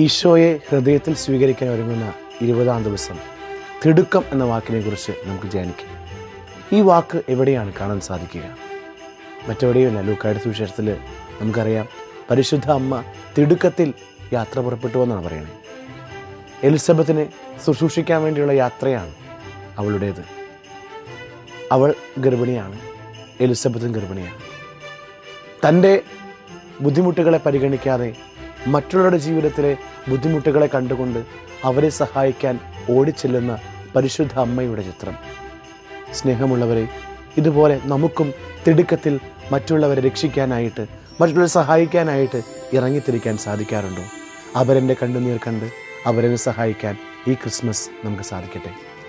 ഈശോയെ ഹൃദയത്തിൽ സ്വീകരിക്കാൻ ഒരുങ്ങുന്ന ഇരുപതാം ദിവസം തിടുക്കം എന്ന വാക്കിനെ കുറിച്ച് നമുക്ക് ധ്യാനിക്കാം. ഈ വാക്ക് എവിടെയാണ് കാണാൻ സാധിക്കുക? മറ്റെവിടെയുമല്ല ലൂക്കായുടെ സുവിശേഷത്തിൽ നമുക്കറിയാം പരിശുദ്ധ അമ്മ തിടുക്കത്തിൽ യാത്ര പുറപ്പെട്ടു എന്നാണ് പറയുന്നത്. എലിസബത്തിന് ശുശ്രൂഷിക്കാൻ വേണ്ടിയുള്ള യാത്രയാണ് അവളുടേത്. അവൾ ഗർഭിണിയാണ് എലിസബത്തും ഗർഭിണിയാണ്. തന്റെ ബുദ്ധിമുട്ടുകളെ പരിഗണിക്കാതെ മറ്റുള്ളവരുടെ ജീവിതത്തിലെ ബുദ്ധിമുട്ടുകളെ കണ്ടുകൊണ്ട് അവരെ സഹായിക്കാൻ ഓടിച്ചെല്ലുന്ന പരിശുദ്ധ അമ്മയുടെ ചിത്രം. സ്നേഹമുള്ളവരെ ഇതുപോലെ നമുക്കും തിടുക്കത്തിൽ മറ്റുള്ളവരെ രക്ഷിക്കാനായിട്ട് മറ്റുള്ളവരെ സഹായിക്കാനായിട്ട് ഇറങ്ങിത്തിരിക്കാൻ സാധിക്കാറുണ്ടോ? അവരെന്റെ കണ്ണുനീർ കണ്ട് അവരെ സഹായിക്കാൻ ഈ ക്രിസ്മസ് നമുക്ക് സാധിക്കട്ടെ.